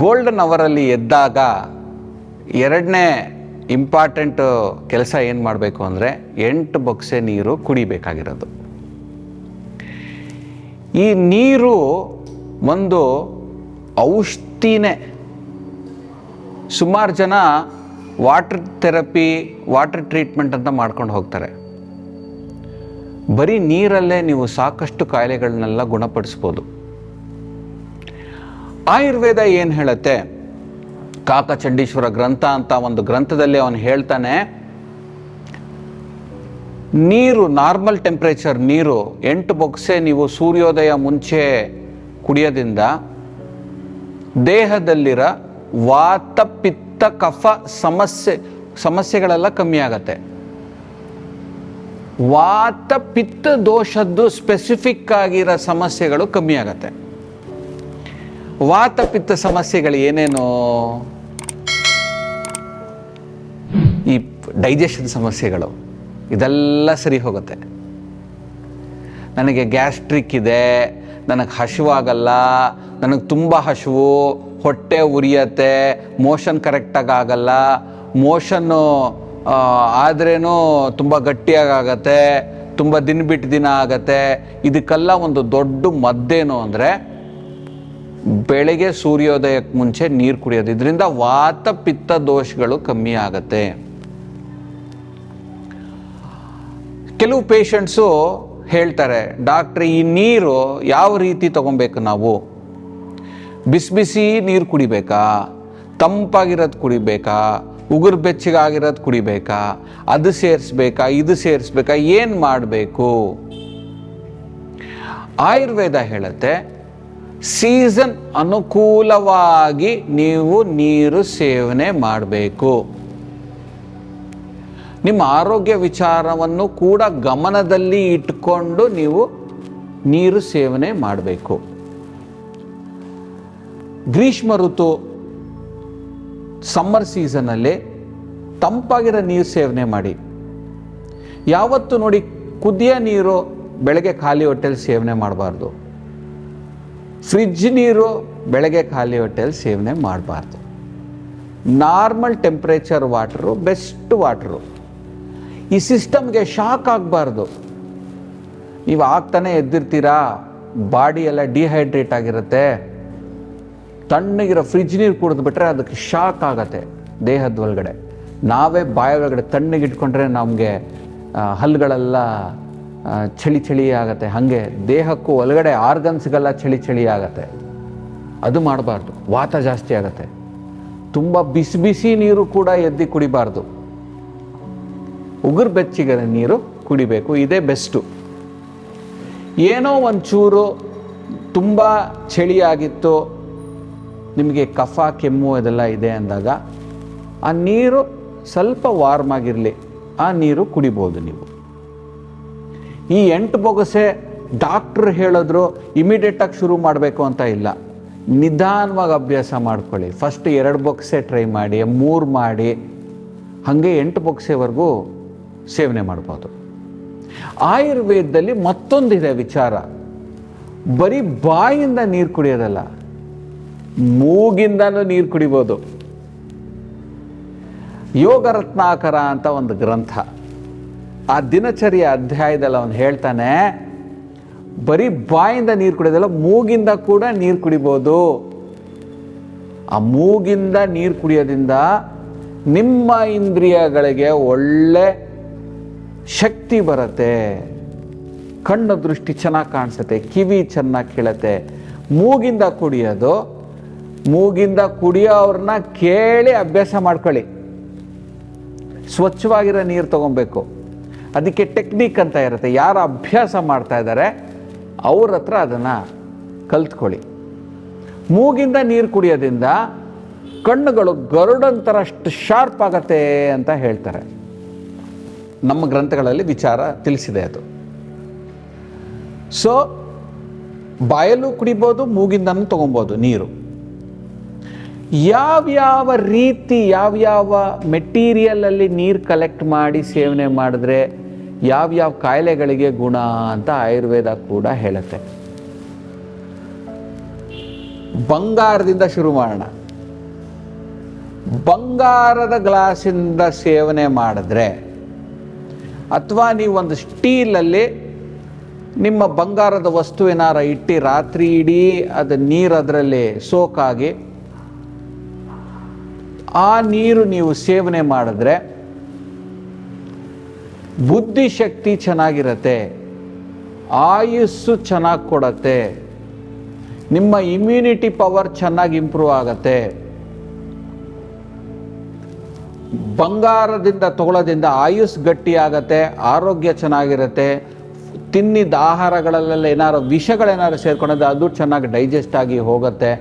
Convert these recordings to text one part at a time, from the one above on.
Golden ಅವರಲ್ಲಿ ಎದ್ದಾಗ ಎರಡನೇ ಇಂಪಾರ್ಟೆಂಟ್ ಕೆಲಸ ಏನು ಮಾಡಬೇಕು ಅಂದರೆ ಎಂಟು ಬೊಕ್ಸೆ ನೀರು ಕುಡಿಬೇಕಾಗಿರೋದು. ಈ ನೀರು ಒಂದು ಔಷಧಿನೇ. ಸುಮಾರು ಜನ ವಾಟರ್ ಥೆರಪಿ ವಾಟರ್ ಟ್ರೀಟ್ಮೆಂಟ್ ಅಂತ ಮಾಡ್ಕೊಂಡು ಹೋಗ್ತಾರೆ. ಬರೀ ನೀರಲ್ಲೇ ನೀವು ಸಾಕಷ್ಟು ಕಾಯಿಲೆಗಳನ್ನೆಲ್ಲ ಗುಣಪಡಿಸ್ಬೋದು. ಆಯುರ್ವೇದ ಏನು ಹೇಳುತ್ತೆ? ಕಾಕಚಂಡೀಶ್ವರ ಗ್ರಂಥ ಅಂತ ಒಂದು ಗ್ರಂಥದಲ್ಲಿ ಅವನು ಹೇಳ್ತಾನೆ, ನೀರು, ನಾರ್ಮಲ್ ಟೆಂಪ್ರೇಚರ್ ನೀರು ಎಂಟು ಬೊಕ್ಸೆ ನೀವು ಸೂರ್ಯೋದಯ ಮುಂಚೆ ಕುಡಿಯೋದ್ರಿಂದ ದೇಹದಲ್ಲಿರೋ ವಾತ ಪಿತ್ತ ಕಫ ಸಮಸ್ಯೆ, ಸಮಸ್ಯೆಗಳೆಲ್ಲ ಕಮ್ಮಿ ಆಗತ್ತೆ. ವಾತ ಪಿತ್ತ ದೋಷದ್ದು ಸ್ಪೆಸಿಫಿಕ್ ಆಗಿರೋ ಸಮಸ್ಯೆಗಳು ಕಮ್ಮಿ ಆಗತ್ತೆ. ವಾತ ಪಿತ್ತ ಸಮಸ್ಯೆಗಳು ಏನೇನು, ಈ ಡೈಜೆಷನ್ ಸಮಸ್ಯೆಗಳು, ಇದೆಲ್ಲ ಸರಿ ಹೋಗುತ್ತೆ. ನನಗೆ ಗ್ಯಾಸ್ಟ್ರಿಕ್ ಇದೆ, ನನಗೆ ಹಸಿವಾಗಲ್ಲ, ನನಗೆ ತುಂಬ ಹಸಿವು, ಹೊಟ್ಟೆ ಉರಿಯತ್ತೆ ಮೋಷನ್ ಕರೆಕ್ಟಾಗಿ ಆಗಲ್ಲ ಮೋಷನ್ನು ಆದ್ರೇನು ತುಂಬ ಗಟ್ಟಿಯಾಗತ್ತೆ ತುಂಬ ದಿನ ಬಿಟ್ಟು ದಿನ ಆಗತ್ತೆ. ಇದಕ್ಕೆಲ್ಲ ಒಂದು ದೊಡ್ಡ ಮದ್ದೇನು ಅಂದರೆ ಬೆಳಗ್ಗೆ ಸೂರ್ಯೋದಯಕ್ಕೆ ಮುಂಚೆ ನೀರು ಕುಡಿಯೋದು. ಇದರಿಂದ ವಾತ ಪಿತ್ತ ದೋಷಗಳು ಕಮ್ಮಿ ಆಗತ್ತೆ. ಕೆಲವು ಪೇಷಂಟ್ಸು ಹೇಳ್ತಾರೆ, ಡಾಕ್ಟ್ರೆ, ಈ ನೀರು ಯಾವ ರೀತಿ ತಗೊಬೇಕು ನಾವು? ಬಿಸಿ ಬಿಸಿ ನೀರು ಕುಡಿಬೇಕಾ? ತಂಪಾಗಿರೋದು ಕುಡಿಬೇಕಾ? ಉಗುರು ಬೆಚ್ಚಗಾಗಿರೋದು ಕುಡಿಬೇಕಾ? ಅದು ಸೇರಿಸ್ಬೇಕಾ? ಇದು ಸೇರಿಸ್ಬೇಕಾ? ಏನು ಮಾಡಬೇಕು? ಆಯುರ್ವೇದ ಹೇಳುತ್ತೆ ಸೀಸನ್ ಅನುಕೂಲವಾಗಿ ನೀವು ನೀರು ಸೇವನೆ ಮಾಡಬೇಕು. ನಿಮ್ಮ ಆರೋಗ್ಯ ವಿಚಾರವನ್ನು ಕೂಡ ಗಮನದಲ್ಲಿ ಇಟ್ಕೊಂಡು ನೀವು ನೀರು ಸೇವನೆ ಮಾಡಬೇಕು. ಗ್ರೀಷ್ಮ ಋತು ಸಮ್ಮರ್ ಸೀಸನಲ್ಲಿ ತಂಪಾಗಿರೋ ನೀರು ಸೇವನೆ ಮಾಡಿ. ಯಾವತ್ತು ನೋಡಿ ಕುದಿಯ ನೀರು ಬೆಳಗ್ಗೆ ಖಾಲಿ ಹೊಟ್ಟೆಲಿ ಸೇವನೆ ಮಾಡಬಾರ್ದು. ಫ್ರಿಜ್ ನೀರು ಬೆಳಗ್ಗೆ ಖಾಲಿ ಹೊಟ್ಟೆಯಲ್ಲಿ ಸೇವನೆ ಮಾಡಬಾರ್ದು. Normal temperature water, best water. ಈ ಸಿಸ್ಟಮ್ಗೆ ಶಾಕ್ ಆಗಬಾರ್ದು. ನೀವು ಆಗ್ತಾನೆ ಎದ್ದಿರ್ತೀರಾ ಬಾಡಿ ಎಲ್ಲ ಡಿಹೈಡ್ರೇಟ್ ಆಗಿರುತ್ತೆ. ತಣ್ಣಗಿರೋ ಫ್ರಿಜ್ ನೀರು ಕುಡಿದ್ಬಿಟ್ರೆ ಅದಕ್ಕೆ ಶಾಕ್ ಆಗತ್ತೆ ದೇಹದ ಒಳಗಡೆ. ನಾವೇ ಬಾಯ ಒಳಗಡೆ ತಣ್ಣಗಿಟ್ಕೊಂಡ್ರೆ ನಮಗೆ ಹಲ್ಲುಗಳೆಲ್ಲ ಚಳಿ ಚಳಿ ಆಗುತ್ತೆ ಹಾಗೆ ದೇಹಕ್ಕೂ ಒಳಗಡೆ ಆರ್ಗನ್ಸ್ಗೆಲ್ಲ ಚಳಿ ಚಳಿ ಆಗತ್ತೆ ಅದು ಮಾಡಬಾರ್ದು. ವಾತ ಜಾಸ್ತಿ ಆಗತ್ತೆ. ತುಂಬ ಬಿಸಿ ಬಿಸಿ ನೀರು ಕೂಡ ಎದ್ದಿ ಕುಡಿಬಾರ್ದು. ಉಗುರು ಬೆಚ್ಚಿಗೆ ನೀರು ಕುಡಿಬೇಕು. ಇದೇ ಬೆಸ್ಟು. ಏನೋ ಒಂಚೂರು ತುಂಬ ಚಳಿಯಾಗಿತ್ತು ನಿಮಗೆ ಕಫ, ಕೆಮ್ಮು ಇದೆಲ್ಲ ಇದೆ ಅಂದಾಗ, ಆ ನೀರು ಸ್ವಲ್ಪ ವಾರ್ಮ್ ಆಗಿರಲಿ. ಆ ನೀರು ಕುಡಿಬೋದು ನೀವು. ಈ ಎಂಟು ಬೊಗಸೆ ಡಾಕ್ಟ್ರ್ ಹೇಳಿದ್ರು ಇಮಿಡಿಯೇಟಾಗಿ ಶುರು ಮಾಡಬೇಕು ಅಂತ ಇಲ್ಲ. ನಿಧಾನವಾಗಿ ಅಭ್ಯಾಸ ಮಾಡ್ಕೊಳ್ಳಿ. ಫಸ್ಟ್ ಎರಡು ಬೊಕ್ಸೆ ಟ್ರೈ ಮಾಡಿ, ಮೂರು ಮಾಡಿ, ಹಾಗೆ ಎಂಟು ಬೊಕ್ಸೆವರೆಗೂ ಸೇವನೆ ಮಾಡ್ಬೋದು. ಆಯುರ್ವೇದದಲ್ಲಿ ಮತ್ತೊಂದಿದೆ ವಿಚಾರ. ಬರೀ ಬಾಯಿಂದ ನೀರು ಕುಡಿಯೋದಲ್ಲ, ಮೂಗಿಂದನೂ ನೀರು ಕುಡಿಬೋದು. ಯೋಗರತ್ನಾಕರ ಅಂತ ಒಂದು ಗ್ರಂಥ. ಆ ದಿನಚರಿಯ ಅಧ್ಯಾಯದಲ್ಲಿ ಅವನು ಹೇಳ್ತಾನೆ, ಬರೀ ಬಾಯಿಂದ ನೀರು ಕುಡಿಯೋದಲ್ಲ, ಮೂಗಿಂದ ಕೂಡ ನೀರು ಕುಡಿಬೋದು. ಆ ಮೂಗಿಂದ ನೀರು ಕುಡಿಯೋದ್ರಿಂದ ನಿಮ್ಮ ಇಂದ್ರಿಯಗಳಿಗೆ ಒಳ್ಳೆ ಶಕ್ತಿ ಬರುತ್ತೆ. ಕಣ್ಣು ದೃಷ್ಟಿ ಚೆನ್ನಾಗಿ ಕಾಣಿಸುತ್ತೆ, ಕಿವಿ ಚೆನ್ನಾಗಿ ಕೇಳುತ್ತೆ. ಮೂಗಿಂದ ಕುಡಿಯೋದು, ಮೂಗಿಂದ ಕುಡಿಯೋವ್ರನ್ನ ಕೇಳಿ ಅಭ್ಯಾಸ ಮಾಡ್ಕೊಳ್ಳಿ. ಸ್ವಚ್ಛವಾಗಿರೋ ನೀರು ತಗೊಬೇಕು. ಅದಕ್ಕೆ ಟೆಕ್ನಿಕ್ ಅಂತ ಇರುತ್ತೆ. ಯಾರು ಅಭ್ಯಾಸ ಮಾಡ್ತಾ ಇದ್ದಾರೆ ಅವ್ರ ಹತ್ರ ಅದನ್ನು ಕಲ್ತ್ಕೊಳ್ಳಿ. ಮೂಗಿಂದ ನೀರು ಕುಡಿಯೋದ್ರಿಂದ ಕಣ್ಣುಗಳು ಗರುಡಂತರ ಅಷ್ಟು ಶಾರ್ಪ್ ಆಗತ್ತೆ ಅಂತ ಹೇಳ್ತಾರೆ. ನಮ್ಮ ಗ್ರಂಥಗಳಲ್ಲಿ ವಿಚಾರ ತಿಳಿಸಿದೆ ಅದು. ಸೊ ಬಾಯಲ್ಲೂ ಕುಡಿಬೋದು, ಮೂಗಿಂದನೂ ತೊಗೊಬೋದು ನೀರು. ಯಾವ್ಯಾವ ರೀತಿ, ಯಾವ್ಯಾವ ಮೆಟೀರಿಯಲಲ್ಲಿ ನೀರು ಕಲೆಕ್ಟ್ ಮಾಡಿ ಸೇವನೆ ಮಾಡಿದ್ರೆ ಯಾವ್ಯಾವ ಕಾಯಿಲೆಗಳಿಗೆ ಗುಣ ಅಂತ ಆಯುರ್ವೇದ ಕೂಡ ಹೇಳುತ್ತೆ. ಬಂಗಾರದಿಂದ ಶುರು ಮಾಡೋಣ. ಬಂಗಾರದ ಗ್ಲಾಸಿಂದ ಸೇವನೆ ಮಾಡಿದ್ರೆ, ಅಥವಾ ನೀವು ಒಂದು ಸ್ಟೀಲಲ್ಲಿ ನಿಮ್ಮ ಬಂಗಾರದ ವಸ್ತು ಏನಾರ ಇಟ್ಟು ರಾತ್ರಿ ಇಡೀ ಅದು ನೀರು ಅದರಲ್ಲಿ ಸೋಕಾಗಿ, ಆ ನೀರು ನೀವು ಸೇವನೆ ಮಾಡಿದ್ರೆ ಬುದ್ಧಿಶಕ್ತಿ ಚೆನ್ನಾಗಿರತ್ತೆ, ಆಯುಸ್ಸು ಚೆನ್ನಾಗಿ ಕೊಡತ್ತೆ, ನಿಮ್ಮ ಇಮ್ಯುನಿಟಿ ಪವರ್ ಚೆನ್ನಾಗಿ ಇಂಪ್ರೂವ್ ಆಗತ್ತೆ. ಬಂಗಾರದಿಂದ ತಗೊಳ್ಳೋದ್ರಿಂದ ಆಯುಸ್ ಗಟ್ಟಿ ಆಗತ್ತೆ, ಆರೋಗ್ಯ ಚೆನ್ನಾಗಿರುತ್ತೆ ತಿನ್ನಿದ ಆಹಾರಗಳಲ್ಲೆಲ್ಲ ಏನಾರು ವಿಷಗಳೇನಾರು ಸೇರ್ಕೊಂಡಿದ್ರೆ ಅದು ಚೆನ್ನಾಗಿ ಡೈಜೆಸ್ಟ್ ಆಗಿ ಹೋಗುತ್ತೆ.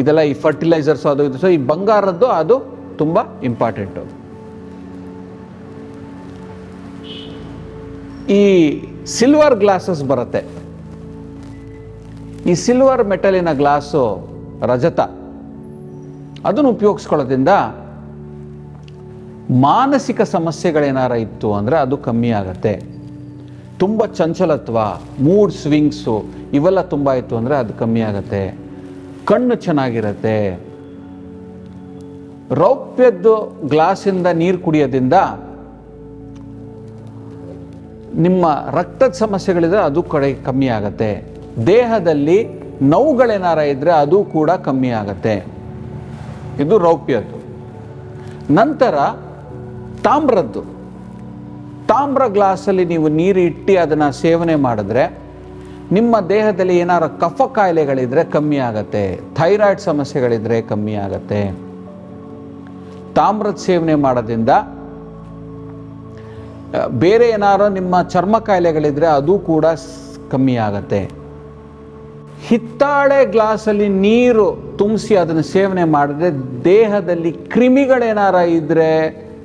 ಇದೆಲ್ಲ ಈ ಫರ್ಟಿಲೈಸರ್ಸ್ ಅದು ಇದು ಸೊ ಈ ಬಂಗಾರದ್ದು ಅದು ತುಂಬ ಇಂಪಾರ್ಟೆಂಟು ಈ ಸಿಲ್ವರ್ ಗ್ಲಾಸಸ್ ಬರುತ್ತೆ. ಈ ಸಿಲ್ವರ್ ಮೆಟಲಿನ ಗ್ಲಾಸು ರಜತ. ಅದನ್ನು ಉಪಯೋಗಿಸ್ಕೊಳ್ಳೋದ್ರಿಂದ ಮಾನಸಿಕ ಸಮಸ್ಯೆಗಳೇನಾರ ಇತ್ತು ಅಂದರೆ ಅದು ಕಮ್ಮಿ ಆಗತ್ತೆ. ತುಂಬ ಚಂಚಲತ್ವ ಮೂಡ್ ಸ್ವಿಂಗ್ಸು ಇವೆಲ್ಲ ತುಂಬ ಇತ್ತು ಅಂದರೆ ಅದು ಕಮ್ಮಿ ಆಗತ್ತೆ. ಕಣ್ಣು ಚೆನ್ನಾಗಿರತ್ತೆ. ರೌಪ್ಯದ್ದು ಗ್ಲಾಸಿಂದ ನೀರು ಕುಡಿಯೋದ್ರಿಂದ ನಿಮ್ಮ ರಕ್ತದ ಸಮಸ್ಯೆಗಳಿದ್ರೆ ಅದು ಕಡೆ ಕಮ್ಮಿ ಆಗತ್ತೆ. ದೇಹದಲ್ಲಿ ನೋವುಗಳೇನಾರ ಇದ್ದರೆ ಅದು ಕೂಡ ಕಮ್ಮಿ ಆಗತ್ತೆ. ಇದು ರೌಪ್ಯದ್ದು. ನಂತರ ತಾಮ್ರದ್ದು. ತಾಮ್ರ ಗ್ಲಾಸಲ್ಲಿ ನೀವು ನೀರು ಇಟ್ಟು ಅದನ್ನು ಸೇವನೆ ಮಾಡಿದ್ರೆ ನಿಮ್ಮ ದೇಹದಲ್ಲಿ ಏನಾರ ಕಫ ಕಾಯಿಲೆಗಳಿದ್ರೆ ಕಮ್ಮಿ ಆಗತ್ತೆ. ಥೈರಾಯ್ಡ್ ಸಮಸ್ಯೆಗಳಿದ್ರೆ ಕಮ್ಮಿ ಆಗತ್ತೆ. ತಾಮ್ರದ ಸೇವನೆ ಮಾಡೋದ್ರಿಂದ ಬೇರೆ ಏನಾರೋ ನಿಮ್ಮ ಚರ್ಮ ಕಾಯಿಲೆಗಳಿದ್ರೆ ಅದು ಕೂಡ ಕಮ್ಮಿ ಆಗತ್ತೆ. ಹಿತ್ತಾಳೆ ಗ್ಲಾಸಲ್ಲಿ ನೀರು ತುಂಬಿಸಿ ಅದನ್ನು ಸೇವನೆ ಮಾಡಿದ್ರೆ ದೇಹದಲ್ಲಿ ಕ್ರಿಮಿಗಳೇನಾರ ಇದ್ದರೆ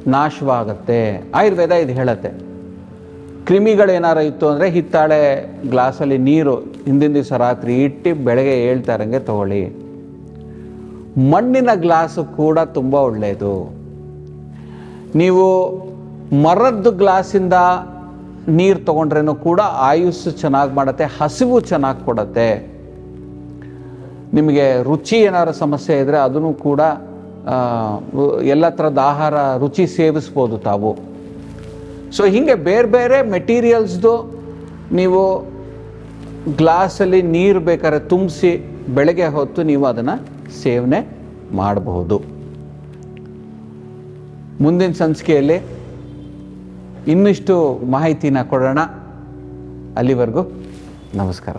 ನಾಶವಾಗತ್ತೆ. ಆಯುರ್ವೇದ ಇದು ಹೇಳತ್ತೆ. ಕ್ರಿಮಿಗಳೇನಾರ ಇತ್ತು ಅಂದರೆ ಹಿತ್ತಾಳೆ ಗ್ಲಾಸಲ್ಲಿ ನೀರು ಹಿಂದಿನ ದಿವಸ ರಾತ್ರಿ ಇಟ್ಟು ಬೆಳಗ್ಗೆ ಹೇಳ್ತಾರಂಗೆ ತಗೊಳ್ಳಿ. ಮಣ್ಣಿನ ಗ್ಲಾಸು ಕೂಡ ತುಂಬ ಒಳ್ಳೆಯದು. ನೀವು ಮರದ್ದು ಗ್ಲಾಸಿಂದ ನೀರು ತಗೊಂಡ್ರೇನು ಕೂಡ ಆಯುಸ್ಸು ಚೆನ್ನಾಗಿ ಮಾಡುತ್ತೆ, ಹಸಿವು ಚೆನ್ನಾಗಿ ಕೊಡತ್ತೆ. ನಿಮಗೆ ರುಚಿ ಏನಾರು ಸಮಸ್ಯೆ ಇದ್ದರೆ ಅದನ್ನು ಕೂಡ ಎಲ್ಲ ಥರದ ಆಹಾರ ರುಚಿ ಸೇವಿಸ್ಬೋದು ತಾವು. ಸೊ ಹೀಗೆ ಬೇರೆ ಬೇರೆ ಮೆಟೀರಿಯಲ್ಸ್ದು ನೀವು ಗ್ಲಾಸಲ್ಲಿ ನೀರು ಬೇಕಾದ್ರೆ ತುಂಬಿಸಿ ಬೆಳಗ್ಗೆ ಹೊತ್ತು ನೀವು ಅದನ್ನು ಸೇವನೆ ಮಾಡಬಹುದು ಮುಂದಿನ ಸಂಚಿಕೆಯಲ್ಲಿ ಇನ್ನಿಷ್ಟು ಮಾಹಿತಿನ ಕೊಡೋಣ. ಅಲ್ಲಿವರೆಗೂ ನಮಸ್ಕಾರ.